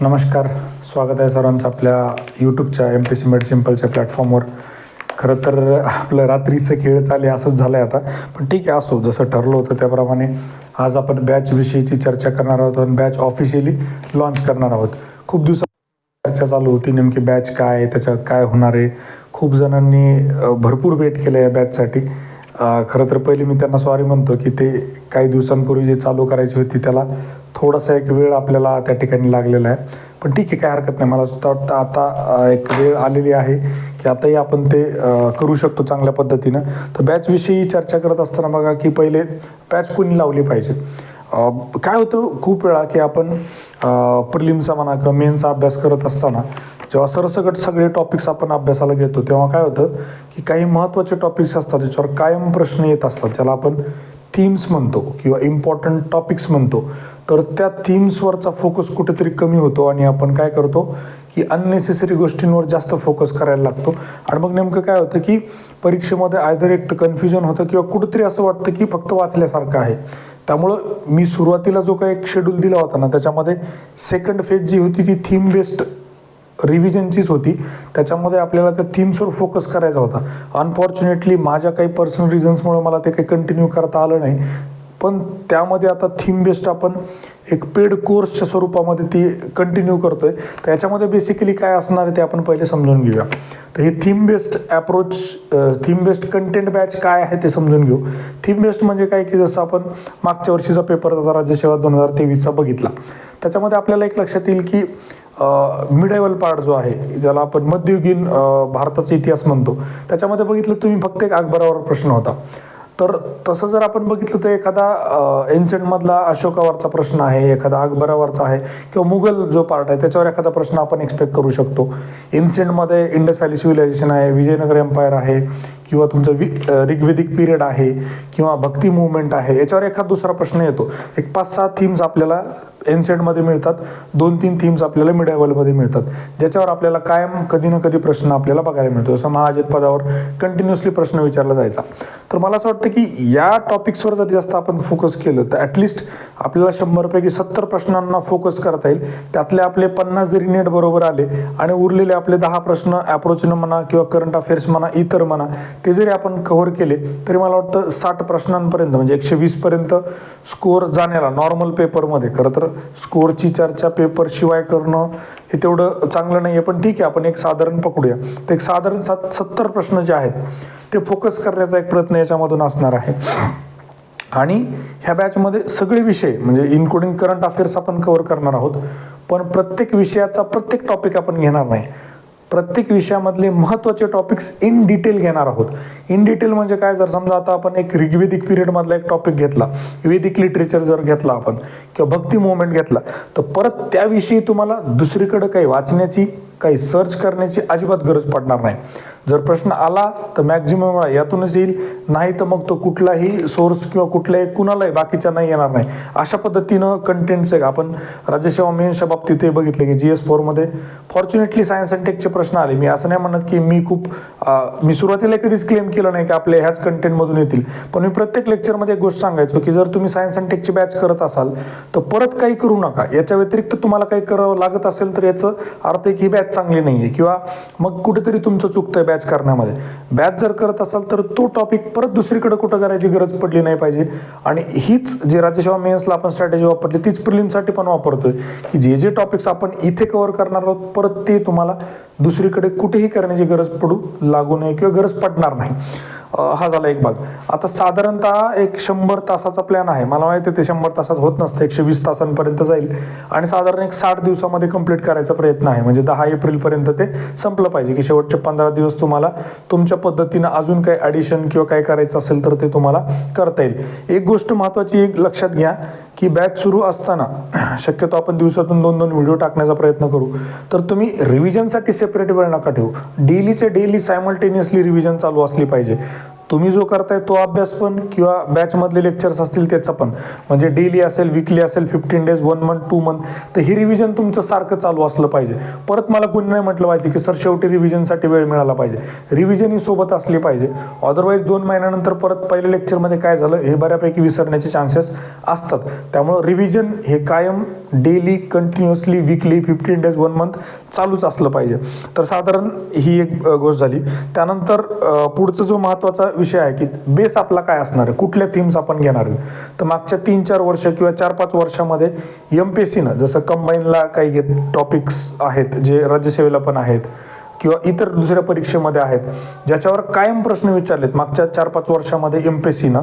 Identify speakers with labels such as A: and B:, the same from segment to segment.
A: नमस्कार स्वागत आहे सर्वांचं आपल्या यूट्यूबच्या एम पी सी मेड सिम्पलच्या प्लॅटफॉर्मवर खरं तर आपलं रात्रीचं खेळ चाले असंच झालं आहे आता. पण ठीक आहे असो जसं ठरलं होतं त्याप्रमाणे आज आपण बॅचविषयीची चर्चा करणार आहोत आणि बॅच ऑफिशियली लॉन्च करणार आहोत. खूप दिवसा चर्चा चालू होती नेमकी बॅच काय आहे त्याच्यात काय होणार आहे. खूप जणांनी भरपूर वेट केलं या बॅचसाठी खरं तर पहिले मी त्यांना सॉरी म्हणतो की ते काही दिवसांपूर्वी जे चालू करायची होती त्याला थोडासा एक वेळ आपल्याला त्या ठिकाणी लागलेला आहे. पण ठीक आहे काय हरकत नाही. मला सुद्धा वाटतं आता एक वेळ आलेली आहे की आताही आपण ते करू शकतो चांगल्या पद्धतीनं. तर बॅचविषयी चर्चा करत असताना बघा की पहिले बॅच कोणी लावली पाहिजे? काय होतं खूप वेळा की आपण प्रिलिमचा म्हणा किंवा मेनचा अभ्यास करत असताना जेव्हा सरसकट सगळे टॉपिक्स आपण अभ्यासाला घेतो तेव्हा काय होतं की काही महत्त्वाचे टॉपिक्स असतात ज्याच्यावर कायम प्रश्न येत असतात ज्याला आपण थीम्स म्हणतो किंवा इम्पॉर्टंट टॉपिक्स म्हणतो तर त्या थीम्सवरचा फोकस कुठेतरी कमी होतो आणि आपण काय करतो की अननेसेसरी गोष्टींवर जास्त फोकस करायला लागतो. आणि मग नेमकं काय होतं की परीक्षेमध्ये आयदर एक तर कन्फ्युजन होतं किंवा कुठेतरी असं वाटतं की फक्त वाचल्यासारखं आहे. त्यामुळं मी सुरुवातीला जो काही एक शेड्यूल दिला होता ना त्याच्यामध्ये सेकंड फेज जी होती ती थीम बेस्ड रिव्हिजनचीच होती. त्याच्यामध्ये आपल्याला त्या थीम्सवर फोकस करायचा होता. अनफॉर्च्युनेटली माझ्या काही पर्सनल रिझन्समुळे मला ते काही कंटिन्यू करता आलं नाही. पण त्यामध्ये आता थीम बेस्ड आपण एक पेड कोर्सच्या स्वरूपामध्ये ती कंटिन्यू करतो आहे तर याच्यामध्ये बेसिकली काय असणार आहे ते आपण पहिले समजून घेऊया. तर हे theme based approach theme based content batch काय आहे ते समजून घेऊ. थीम बेस्ड म्हणजे काय की जसं आपण मागच्या वर्षीचा पेपर होता राज्यसेवा दोन हजार तेवीसचा बघितला. त्याच्यामध्ये आपल्याला एक लक्षात येईल की मिडेवल पार्ट जो आहे ज्याला आपण मध्ययुगीन भारताचा इतिहास म्हणतो त्याच्यामध्ये बघितलं तुम्ही फक्त एक अकबरावर प्रश्न होता. तर तसं जर आपण बघितलं तर एखादा एन्सेंटमधला अशोकावरचा प्रश्न आहे एखादा अकबरावरचा आहे किंवा मुघल जो पार्ट आहे त्याच्यावर एखादा प्रश्न आपण एक्सपेक्ट करू शकतो. एन्सेंटमध्ये इंडस व्हॅली सिव्हिलायझेशन आहे विजयनगर एम्पायर आहे किंवा तुमचं वि ऋग्वेदिक पिरियड आहे किंवा भक्ती मुवमेंट आहे याच्यावर एखादा दुसरा प्रश्न येतो. एक पाच सहा थीम्स आपल्याला एन्सेंटमध्ये मिळतात दोन तीन थीम्स आपल्याला मिडायवलमध्ये मिळतात. ज्याच्यावर आपल्याला कायम कधी ना कधी प्रश्न आपल्याला बघायला मिळतो. जसं महाजन पदावर कंटिन्युअसली प्रश्न विचारला जायचा. तर मला असं वाटतं की या टॉपिक्सवर जर जास्त आपण फोकस केलं तर ॲटलिस्ट आपल्याला शंभरपैकी सत्तर प्रश्नांना फोकस करता येईल. त्यातले आपले पन्नास जरी नेट बरोबर आले आणि उरलेले आपले दहा प्रश्न ॲप्रोचनं म्हणा किंवा करंट अफेअर्स म्हणा इतर म्हणा ते जरी आपण कव्हर केले तरी मला वाटतं साठ प्रश्नांपर्यंत म्हणजे एकशे वीसपर्यंत स्कोअर जाण्याला नॉर्मल पेपरमध्ये खरं तर स्कोअरची चर्चा पेपरशिवाय करणं हे तेवढं चांगलं नाही आहे पण ठीक आहे आपण एक साधारण पकडूया. तर एक साधारण सात सत्तर प्रश्न जे आहेत ते फोकस करण्याचा एक प्रयत्न याच्यामधून असणार आहे. आणि ह्या बॅचमध्ये सगळे विषय म्हणजे इन्क्लुडिंग करंट अफेअर्स आपण कव्हर करणार आहोत पण प्रत्येक विषयाचा प्रत्येक टॉपिक आपण घेणार नाही. प्रत्येक विषयामधले महत्त्वाचे टॉपिक्स इन डिटेल घेणार आहोत. इन डिटेल म्हणजे काय? जर समजा आता आपण एक ऋग्वेदिक पिरियडमधला एक टॉपिक घेतला वेदिक लिटरेचर जर घेतला आपण किंवा भक्ती मुवमेंट घेतला तर परत त्याविषयी तुम्हाला दुसरीकडं काही वाचण्याची काही सर्च करण्याची अजिबात गरज पडणार नाही. जर प्रश्न आला तर मॅक्झिमम वेळा यातूनच येईल. नाही तर मग तो कुठलाही सोर्स किंवा कुठल्याही कुणालाही बाकीच्या नाही येणार नाही. अशा पद्धतीनं कंटेंट्स आहे आपण राज्यसेवा मेन्सच्या बाबतीत ते बघितलं की जी एस फोरमध्ये फॉर्च्युनेटली सायन्स अँड टेकचे प्रश्न आले. मी असं नाही म्हणत की मी खूप मी सुरुवातीला कधीच क्लेम केलं नाही की आपल्या ह्याच कंटेंटमधून येतील. पण मी प्रत्येक लेक्चरमध्ये एक गोष्ट सांगायचो की जर तुम्ही सायन्स अँड टेकची बॅच करत असाल तर परत काही करू नका. याच्या व्यतिरिक्त तुम्हाला काही करावं लागत असेल तर याचं अर्थ आहे की ही बॅच चांगली नाही आहे किंवा मग कुठेतरी तुमचं चुकतंय. बॅच करण्यामध्ये. बॅच जर करत असाल तर तो टॉपिक परत दुसरीकडे कुठं करायची गरज पडली नाही पाहिजे. आणि हीच जे राज्यसेवा मेन्सला आपण स्ट्रॅटेजी वापरली तीच प्रिलिमसाठी पण वापरतोय. की जे जे टॉपिक्स आपण इथे कव्हर करणार आहोत परत ते तुम्हाला दुसरीकडे कुठेही करण्याची गरज पडू लागू नये किंवा गरज पडणार नाही. हा झाला एक भाग. आता साधारणतः एक शंभर तासाचा प्लॅन आहे. मला माहिती आहे ते शंभर तासात होत नसतं. एकशे वीस तासांपर्यंत जाईल. आणि साधारण एक साठ दिवसामध्ये कंप्लीट करायचा प्रयत्न आहे. म्हणजे दहा एप्रिलपर्यंत ते संपलं पाहिजे. की शेवटचे पंधरा दिवस तुम्हाला तुमच्या पद्धतीनं अजून काही ॲडिशन किंवा काय करायचं असेल तर ते तुम्हाला करता येईल. एक गोष्ट महत्त्वाची एक लक्षात घ्या. की बॅच सुरू असताना शक्यतो आपण दिवसातून दोन दोन व्हिडिओ टाकण्याचा प्रयत्न करू. तर तुम्ही रिव्हिजनसाठी सेपरेट वेळ नका ठेवू. डेलीचे डेली सायमल्टेनियसली रिव्हिजन चालू असली पाहिजे. तुम्ही जो करताय तो अभ्यास पण किंवा बॅचमधले लेक्चर्स असतील त्याचा पण. म्हणजे डेली असेल विकली असेल fifteen days one month two month तर ही रिव्हिजन तुमचं सारखं चालू असलं पाहिजे. परत मला कोणी नाही म्हटलं पाहिजे की सर शेवटी रिव्हिजनसाठी वेळ मिळाला पाहिजे. रिव्हिजन ही सोबत असली पाहिजे. अदरवाईज दोन महिन्यानंतर परत पहिल्या लेक्चरमध्ये काय झालं हे बऱ्यापैकी विसरण्याचे चान्सेस असतात. त्यामुळं रिव्हिजन हे कायम daily continuously weekly fifteen days one month चालूच असलं पाहिजे. तर साधारण ही एक गोष्ट झाली. त्यानंतर पुढचा जो महत्त्वाचा विषय आहे की बेस आपला काय असणार आहे? कुठल्या थीम्स आपण घेणार आहे? तर मागच्या तीन चार वर्ष किंवा चार पाच वर्षामध्ये एम पी एस सीनं जसं कंबाईनला काही घेत टॉपिक्स आहेत जे राज्यसेवेला पण आहेत किंवा इतर दुसऱ्या परीक्षेमध्ये आहेत ज्याच्यावर कायम प्रश्न विचारलेत मागच्या चार पाच वर्षामध्ये एम पी एस सीनं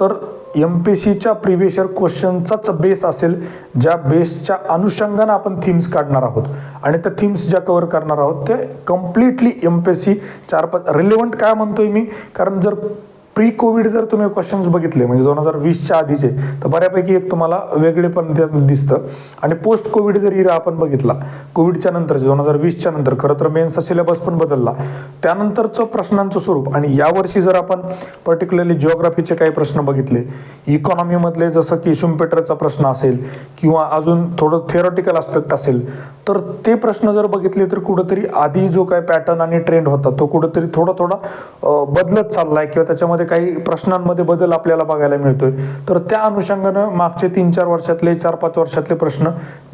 A: तर एम पी सीच्या प्रिव्हियस इयर क्वेश्चनचाच बेस असेल ज्या बेसच्या अनुषंगानं आपण थीम्स काढणार आहोत. आणि त्या थीम्स ज्या कवर करणार आहोत ते कम्प्लिटली एम पी सी चार पाच रिलेवंट काय म्हणतोय मी? कारण जर प्री कोविड जर तुम्ही क्वेश्चन्स बघितले म्हणजे दोन हजार वीसच्या आधीचे तर बऱ्यापैकी एक तुम्हाला वेगळे पण दिसतं. आणि पोस्ट कोविड जर इरा आपण बघितला कोविडच्या नंतरचे दोन हजार वीसच्या नंतर खरं तर मेन्सचा सिलेबस पण बदलला. त्यानंतरचं प्रश्नांचं स्वरूप आणि यावर्षी जर आपण पर्टिक्युलरली जिओग्राफीचे काही प्रश्न बघितले इकॉनॉमीमधले जसं की शुमपेटरचा प्रश्न असेल किंवा अजून थोडं थेरॉटिकल आस्पेक्ट असेल तर ते प्रश्न जर बघितले तर कुठंतरी आधी जो काय पॅटर्न आणि ट्रेंड होता तो कुठंतरी थोडा थोडा बदलत बदलत चाललाय किंवा त्याच्यामध्ये काही प्रश्नांमध्ये बदल आपल्याला बघायला मिळतोय. तर त्या अनुषंगानं मागचे तीन चार वर्षातले चार पाच वर्षातले प्रश्न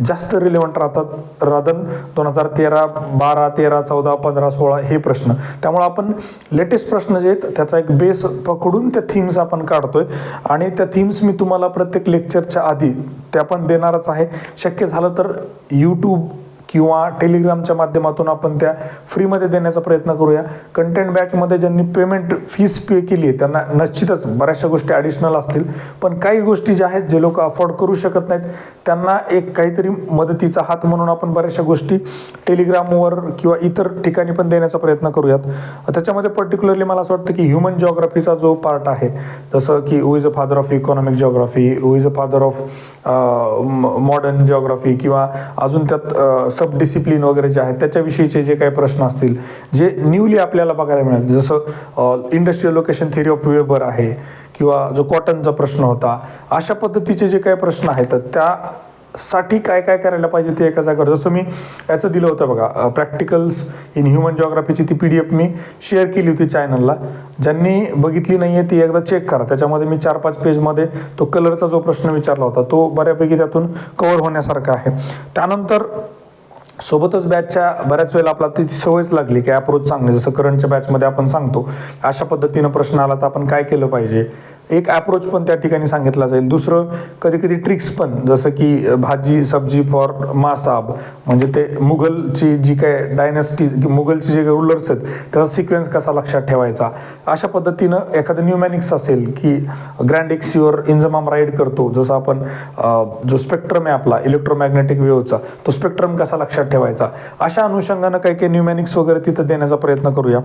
A: जास्त रिलेव्हंट राहतात. राधन दोन हजार तेरा बारा तेरा चौदा पंधरा सोळा हे प्रश्न. त्यामुळे आपण लेटेस्ट प्रश्न जे आहेत त्याचा एक बेस पकडून त्या थीम्स आपण काढतोय. आणि त्या थीम्स मी तुम्हाला प्रत्येक लेक्चरच्या आधी त्या पण देणारच आहे. शक्य झालं तर यूट्यूब किंवा टेलिग्रामच्या माध्यमातून आपण त्या फ्रीमध्ये देण्याचा प्रयत्न करूया. कंटेंट बॅचमध्ये ज्यांनी पेमेंट फीस पे केली आहे त्यांना निश्चितच बऱ्याचशा गोष्टी ॲडिशनल असतील. पण काही गोष्टी ज्या आहेत जे लोक अफोर्ड करू शकत नाहीत त्यांना एक काहीतरी मदतीचा हात म्हणून आपण बऱ्याचशा गोष्टी टेलिग्रामवर किंवा इतर ठिकाणी पण देण्याचा प्रयत्न करूयात. त्याच्यामध्ये पर्टिक्युलरली मला असं वाटतं की ह्युमन जॉग्राफीचा जो पार्ट आहे जसं की who is a father of economic geography who is a father of modern geography किंवा अजून त्यात सब डिसिप्लिन वगैरे जे आहेत त्याच्याविषयीचे जे काही प्रश्न असतील जे न्यूली आपल्याला बघायला मिळाले जसं industrial location theory of Weber आहे किंवा जो कॉटनचा प्रश्न होता अशा पद्धतीचे जे काही प्रश्न आहेत त्या साठी काय काय करायला पाहिजे ते एका जागेवर? जसं मी याचं दिलं होतं बघा प्रॅक्टिकल्स इन ह्युमन जॉग्राफीची ती पी डी एफ मी शेअर केली होती चॅनलला ज्यांनी बघितली नाही आहे ती एकदा चेक करा. त्याच्यामध्ये मी चार पाच पेजमध्ये तो कलरचा जो प्रश्न विचारला होता तो बऱ्यापैकी त्यातून कवर होण्यासारखा आहे. त्यानंतर सोबतच बॅचच्या बऱ्याच वेळेला आपला ती सवयच लागली की अप्रोच चांगली. जसं करंटच्या बॅचमध्ये आपण सांगतो अशा पद्धतीनं प्रश्न आला तर आपण काय केलं पाहिजे? एक अप्रोच पण त्या ठिकाणी सांगितला जाईल. दुसरं कधी कधी ट्रिक्स पण जसं की भाजी सब्जी फॉर मासाब म्हणजे ते मुघलची जी काय डायनेस्टी मुघलची जे काही रुलर्स आहेत त्याचा सिक्वेन्स कसा लक्षात ठेवायचा? अशा पद्धतीनं एखादं न्यूमॅनिक्स असेल की ग्रँड एक्सिवर इंजमाम राईड करतो जसं आपण जो स्पेक्ट्रम आहे आपला इलेक्ट्रोमॅग्नेटिक वेव्हचा तो स्पेक्ट्रम कसा लक्षात ठेवायचा? अशा अनुषंगानं काही काही न्यूमॅनिक्स वगैरे तिथं देण्याचा प्रयत्न करूया.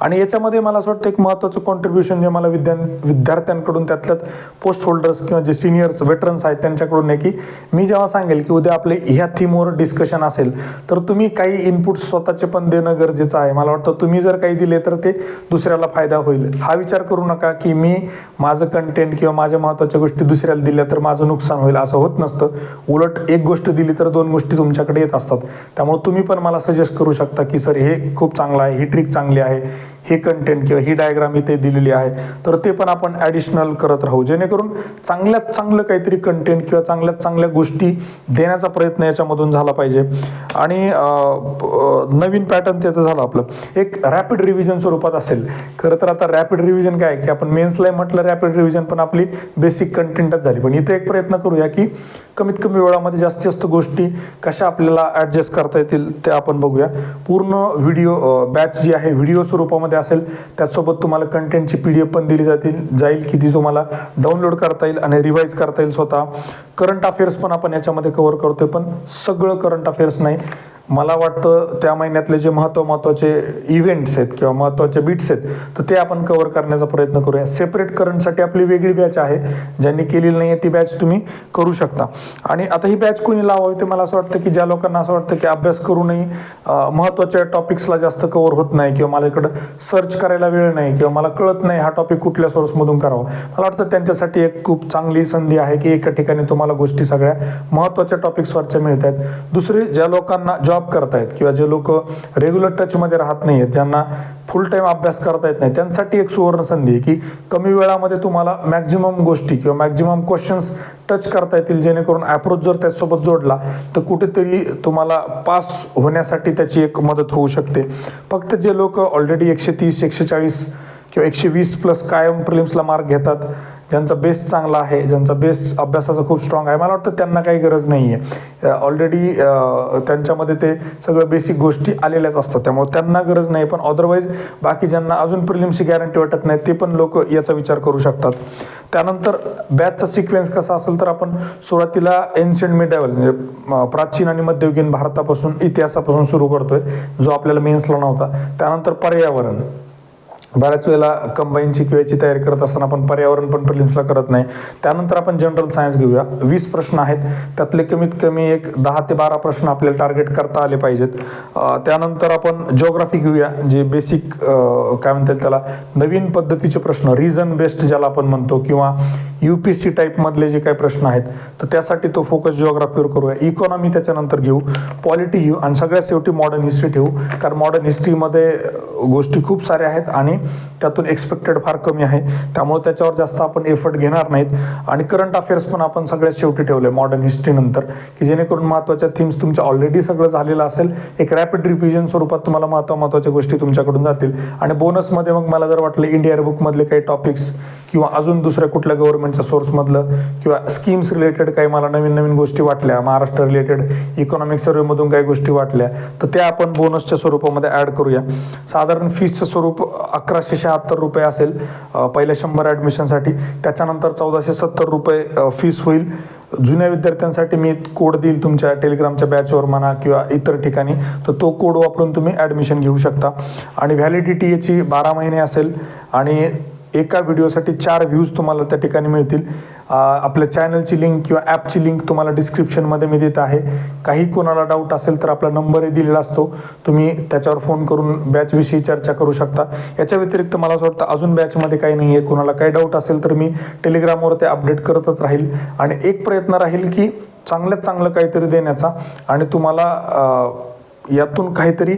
A: आणि याच्यामध्ये मला असं वाटतं एक महत्त्वाचं कॉन्ट्रीब्युशन जे मला विद्या विद्यार्थ्यांकडून त्यातल्यात पोस्ट होल्डर्स किंवा जे सिनियर्स वेटरन्स आहेत त्यांच्याकडून आहे की मी जेव्हा सांगेल की उद्या आपले ह्या थीमवर डिस्कशन असेल तर तुम्ही काही इनपुट स्वतःचे पण देणं गरजेचं आहे. मला वाटतं तुम्ही जर काही दिले तर ते दुसऱ्याला फायदा होईल. हा विचार करू नका की मी माझं कंटेंट किंवा माझ्या महत्त्वाच्या गोष्टी दुसऱ्याला दिल्या तर माझं नुकसान होईल असं होत नसतं. उलट एक गोष्ट दिली तर दोन गोष्टी तुमच्याकडे येत असतात. त्यामुळे तुम्ही पण मला सजेस्ट करू शकता की सर हे खूप चांगलं आहे ही ट्रिक चांगली आहे. हे कंटेंट किंवा ही डायग्राम इथे दिलेली आहे. तर ते पण आपण ॲडिशनल करत राहू. जेणेकरून चांगल्यात चांगलं काहीतरी कंटेंट किंवा चांगल्यात चांगल्या गोष्टी देण्याचा प्रयत्न याच्यामधून झाला पाहिजे. आणि नवीन पॅटर्न त्याचं झालं आपलं. एक रॅपिड रिव्हिजन स्वरूपात असेल. खरं तर आता रॅपिड रिव्हिजन काय आहे की आपण मेन्सला म्हटलं रॅपिड रिव्हिजन पण आपली बेसिक कंटेंटच झाली. पण इथे एक प्रयत्न करूया की कमीत कमी वेळामध्ये जास्तीत जास्त गोष्टी कशा आपल्याला ॲडजस्ट करता येतील ते आपण बघूया. पूर्ण व्हिडिओ बॅच जी आहे व्हिडिओ स्वरूपामध्ये असेल त्याचसोबत तुम्हाला कंटेंटची पी डी एफ पण दिली जातील जाईल की ती तुम्हाला डाउनलोड करता येईल आणि रिवाईज करता येईल स्वतः. करंट अफेअर्स पण आपण याच्यामध्ये कव्हर करतोय पण सगळं करंट अफेअर्स नाही. मला वाटतं त्या महिन्यातले जे महत्त्व महत्त्वाचे इव्हेंट्स आहेत किंवा महत्त्वाचे बीट्स आहेत तर ते आपण कव्हर करण्याचा प्रयत्न करूया. सेपरेट करंटसाठी आपली वेगळी बॅच आहे. ज्यांनी केलेली नाही आहे ती बॅच तुम्ही करू शकता. आणि आता ही बॅच कोणी लावावी ते मला असं वाटतं की ज्या लोकांना असं वाटतं की अभ्यास करूनही महत्त्वाच्या महत्त्वाच्या टॉपिक्सला जास्त कव्हर होत नाही किंवा मला इकडं सर्च करायला वेळ नाही किंवा मला कळत नाही हा टॉपिक कुठल्या सोर्समधून करावा. मला वाटतं त्यांच्यासाठी एक खूप चांगली संधी आहे की एका ठिकाणी तुम्हाला गोष्टी सगळ्या महत्त्वाच्या टॉपिक्सवरच्या मिळत आहेत दुसरे ज्या लोकांना जॉब करतायत किंवा जे लोक रेग्युलर टचमध्ये राहत नाही आहेत ज्यांना फुल टाईम अभ्यास करता येत नाही त्यांसाठी एक सुवर्ण संधी आहे की कमी वेळामध्ये तुम्हाला मॅक्झिमम गोष्टी किंवा मॅक्झिमम क्वेश्चन्स टच करता येतील जेणेकरून ॲप्रोच जर त्याच्यासोबत जोडला तर कुठेतरी तुम्हाला पास होण्यासाठी त्याची एक मदत होऊ शकते. फक्त जे लोक ऑलरेडी एकशे तीस एकशे चाळीस किंवा एकशे वीस प्लस कायम प्रिलिम्सला मार्क घेतात. ज्यांचा बेस चांगला आहे ज्यांचा बेस अभ्यासाचा खूप स्ट्रॉंग आहे. मला वाटतं त्यांना काही गरज नाही आहे ऑलरेडी त्यांच्यामध्ये ते सगळं बेसिक गोष्टी आलेल्याच असतात. त्यामुळे त्यांना गरज नाही. पण अदरवाईज बाकी ज्यांना अजून प्रिलिम्सची गॅरंटी वाटत नाही ते पण लोक याचा विचार करू शकतात. त्यानंतर बॅचचा सिक्वेन्स कसा असेल तर आपण सुरुवातीला एन्शियंट मिडावल म्हणजे प्राचीन आणि मध्ययुगीन भारतापासून इतिहासापासून सुरू करतोय जो आपल्याला मेन्सला नव्हता. त्यानंतर पर्यावरण. बऱ्याच वेळेला कंबाईनची किंवाची तयारी करत असताना आपण पर्यावरण पण प्रिलिम्सला करत नाही. त्यानंतर आपण जनरल सायन्स घेऊया. वीस प्रश्न आहेत. त्यातले कमीत कमी एक दहा ते बारा प्रश्न आपल्याला टार्गेट करता आले पाहिजेत. त्यानंतर आपण जिओग्राफी घेऊया जे बेसिक काय म्हणता त्याला? नवीन पद्धतीचे प्रश्न रिझन बेस्ड ज्याला आपण म्हणतो किंवा यू पी सी टाईपमधले जे काही प्रश्न आहेत तर त्यासाठी तो फोकस जिओग्राफीवर करूया. इकॉनॉमी त्याच्यानंतर घेऊ. पॉलिटी घेऊ. आणि सगळ्यात शेवटी मॉडर्न हिस्ट्री ठेवू. कारण मॉडर्न हिस्ट्रीमध्ये गोष्टी खूप साऱ्या आहेत आणि त्यातून एक्सपेक्टेड फार कमी आहे. त्यामुळे त्याच्यावर जास्त आपण एफर्ट घेणार नाहीत. आणि करंट अफेअर्स पण आपण सगळ्यात शेवटी ठेवले मॉडर्न हिस्ट्री नंतर. की जेणेकरून महत्त्वाच्या थीम्स तुमच्या ऑलरेडी सगळं झालेलं असेल एक रॅपिड रिव्हिजन स्वरूपात तुम्हाला महत्त्व महत्त्वाच्या गोष्टी तुमच्याकडून जातील. आणि बोनसमध्ये मग मला जर वाटलं इंडिया बुकमधले काही टॉपिक्स किंवा अजून दुसऱ्या कुठल्या गव्हर्नमेंटच्या सोर्समधलं किंवा स्कीम्स रिलेटेड काही मला नवीन नवीन गोष्टी वाटल्या महाराष्ट्र रिलेटेड इकॉनॉमिक सर्वेमधून काही गोष्टी वाटल्या तर त्या आपण बोनसच्या स्वरूपामध्ये ॲड करूया. साधारण फीसचं स्वरूप अकराशे शहात्तर रुपये असेल पहिल्या शंभर ॲडमिशनसाठी त्याच्यानंतर चौदाशे सत्तर रुपये फीस होईल. जुन्या विद्यार्थ्यांसाठी मी कोड देईल तुमच्या टेलिग्रामच्या बॅचवर म्हणा किंवा इतर ठिकाणी. तर तो कोड वापरून तुम्ही ॲडमिशन घेऊ शकता. आणि व्हॅलिडिटी याची बारा महिने असेल. आणि एका व्हिडिओसाठी चार व्ह्यूज तुम्हाला त्या ठिकाणी मिळतील. आपल्या चॅनलची लिंक किंवा ॲपची लिंक तुम्हाला डिस्क्रिप्शनमध्ये मी देत आहे. काही कोणाला डाऊट असेल तर आपला नंबरही दिलेला असतो. तुम्ही त्याच्यावर फोन करून बॅचविषयी चर्चा करू शकता. याच्या व्यतिरिक्त मला असं वाटतं अजून बॅचमध्ये काही नाही आहे. कोणाला काही डाऊट असेल तर मी टेलिग्रामवर ते अपडेट करतच राहील. आणि एक प्रयत्न राहील की चांगल्यात चांगलं काहीतरी देण्याचा. आणि तुम्हाला यातून काहीतरी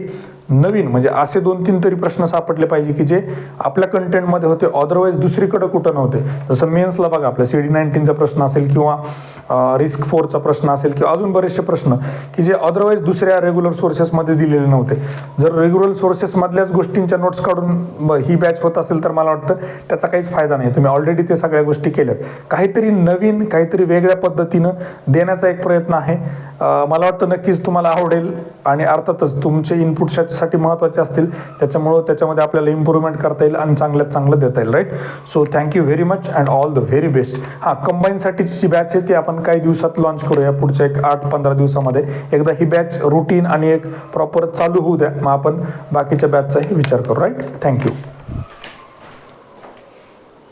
A: नवीन म्हणजे असे दोन तीन तरी प्रश्न सापडले पाहिजे की जे आपल्या कंटेंटमध्ये होते अदरवाईज दुसरीकडे कुठं नव्हते. जसं मेन्सला बघा आपल्या सी डी नाईन्टीनचा प्रश्न असेल किंवा रिस्क फोरचा प्रश्न असेल किंवा अजून बरेचसे प्रश्न की जे अदरवाईज दुसऱ्या रेग्युलर सोर्सेसमध्ये दिलेले नव्हते. जर रेग्युलर सोर्सेसमधल्याच गोष्टींच्या नोट्स काढून ही बॅच होत असेल तर मला वाटतं त्याचा काहीच फायदा नाही. तुम्ही ऑलरेडी ते सगळ्या गोष्टी केल्यात. काहीतरी नवीन काहीतरी वेगळ्या पद्धतीनं देण्याचा एक प्रयत्न आहे. मला वाटतं नक्कीच तुम्हाला आवडेल आणि अर्थातच तुमचे इनपुटच्या साठी महत्त्वाचे असतील त्याच्यामुळं त्याच्यामध्ये आपल्याला इम्प्रूव्हमेंट करता येईल आणि चांगल्यात चांगलं देता येईल right so thank you very much and all the very best हां कंबाईनसाठीची जी बॅच आहे ती आपण काही दिवसात लॉन्च करूया. पुढच्या एक आठ पंधरा दिवसामध्ये. एकदा ही बॅच रुटीन आणि एक प्रॉपर चालू होऊ द्या. मग आपण बाकीच्या बॅचचाही विचार करू राईट थँक्यू